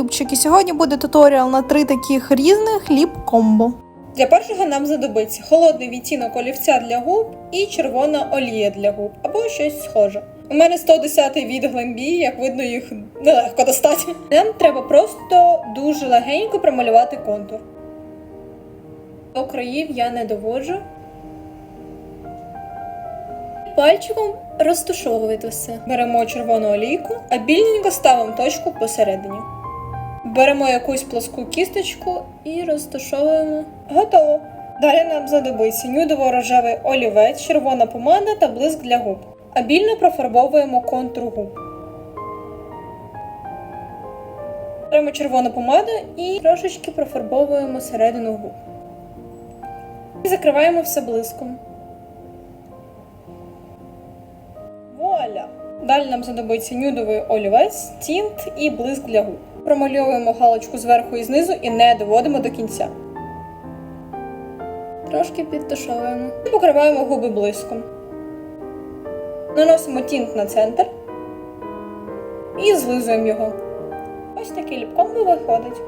любчики! Сьогодні буде туторіал на три таких різних ліп-комбо. Для першого нам знадобиться холодний відтінок олівця для губ і червона олія для губ, або щось схоже. У мене 110 від глембі, як видно, їх нелегко достати. Нам треба просто дуже легенько промалювати контур. До країв я не доводжу. Пальчиком розтушовувати все. Беремо червону олійку, а більненько ставимо точку посередині. Беремо якусь плоску кісточку і розташовуємо. Готово. Далі нам знадобиться нюдово-рожевий олівець, червона помада та блиск для губ. А більно профарбовуємо контур губ. Беремо червону помаду і трошечки профарбовуємо середину губ. І закриваємо все блиском. Вуаля! Далі нам знадобиться нюдовий олівець, тінт і блиск для губ. Промальовуємо галочку зверху і знизу і не доводимо до кінця. Трошки підтушовуємо. І покриваємо губи блиском. Наносимо тінт на центр і злизуємо його. Ось такий ліпкомбо виходить.